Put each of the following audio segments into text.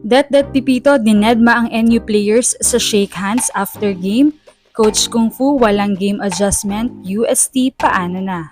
Det-det Pipito dinedma ang NU players sa shake hands after game. Coach Kung Fu walang game adjustment. UST paano na?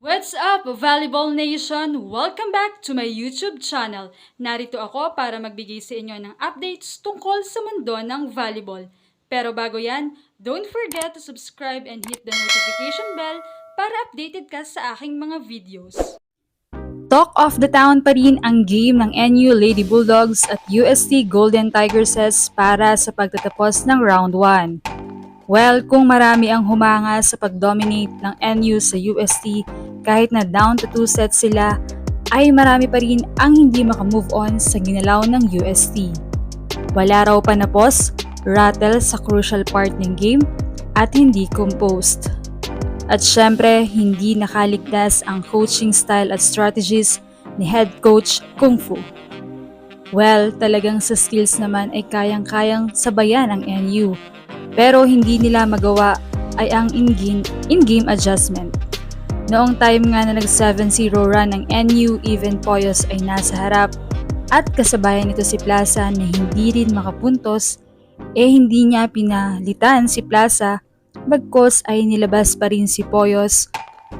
What's up, Volleyball Nation? Welcome back to my YouTube channel. Narito ako para magbigay sa inyo ng updates tungkol sa mundo ng volleyball. Pero bago yan, don't forget to subscribe and hit the notification bell para updated ka sa aking mga videos. Talk of the town pa rin ang game ng NU Lady Bulldogs at UST Golden Tigerses para sa pagtatapos ng round 1. Well, kung marami ang humanga sa pag-dominate ng NU sa UST, kahit na down to 2 sets sila, ay marami pa rin ang hindi makamove on sa ginalaw ng UST. Wala raw panapos, rattle sa crucial part ng game, at hindi composed. At syempre, hindi nakaligtas ang coaching style at strategies ni head coach Kung Fu. Well, talagang sa skills naman ay kayang-kayang sabayan ang NU. Pero hindi nila magawa ay ang in-game, in-game adjustment. Noong time nga na nag 7-0 run ng NU, even Poyos ay nasa harap at kasabayan nito si Plaza na hindi rin makapuntos eh hindi niya pinalitan si Plaza bagkos ay nilabas pa rin si Poyos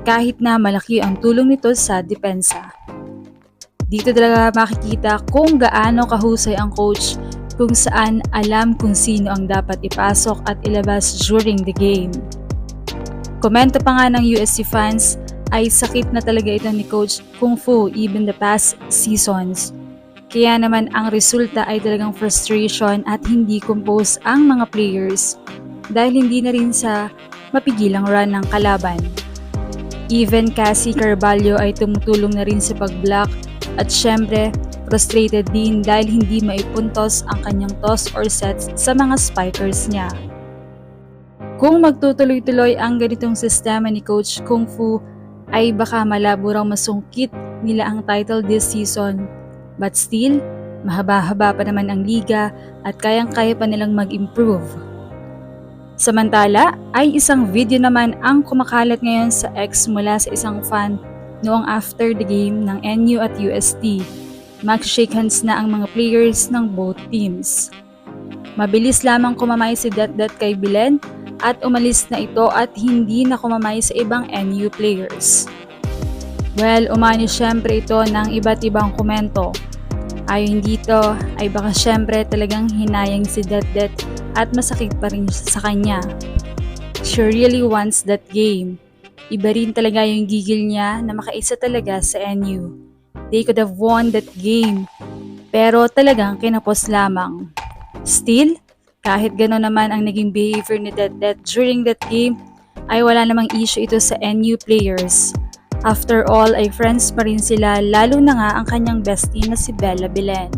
kahit na malaki ang tulong nito sa depensa. Dito talaga makikita kung gaano kahusay ang coach kung saan alam kung sino ang dapat ipasok at ilabas during the game. Komento pa nga ng USC fans ay sakit na talaga ito ni Coach Kung Fu even the past seasons. Kaya naman ang resulta ay talagang frustration at hindi compose ang mga players dahil hindi na rin sa mapigilang run ng kalaban. Even Cassie Carvalho ay tumutulong na rin sa pag-block at syempre frustrated din dahil hindi maipuntos ang kanyang toss or sets sa mga spikers niya. Kung magtutuloy-tuloy ang ganitong sistema ni Coach Kung Fu ay baka malabo raw masungkit nila ang title this season. But still, mahaba-haba pa naman ang liga at kayang-kaya pa nilang mag-improve. Samantala, ay isang video naman ang kumakalat ngayon sa X mula sa isang fan noong after the game ng NU at UST. Mag-shake hands na ang mga players ng both teams. Mabilis lamang kumamay si Det-Det kay Bilen at umalis na ito at hindi na kumamay sa ibang NU players. Well, umani syempre ito ng iba't ibang komento. Ayon dito ay baka syempre talagang hinayang si Det-Det at masakit pa rin sa kanya. She really wants that game. Iba rin talaga yung gigil niya na makaisa talaga sa NU. They could have won that game. Pero talagang kinapos lamang. Still, kahit gano'n naman ang naging behavior ni Det Det during that game, ay wala namang issue ito sa NU players. After all ay friends pa rin sila lalo na nga ang kanyang bestie na si Bella Belen.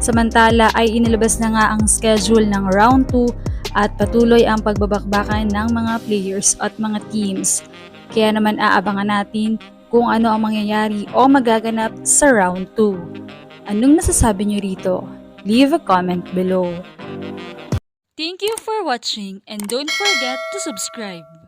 Samantala ay inilabas na nga ang schedule ng round 2 at patuloy ang pagbabakbakan ng mga players at mga teams. Kaya naman aabangan natin kung ano ang mangyayari o magaganap sa round 2. Anong masasabi nyo rito? Leave a comment below. Thank you for watching and don't forget to subscribe.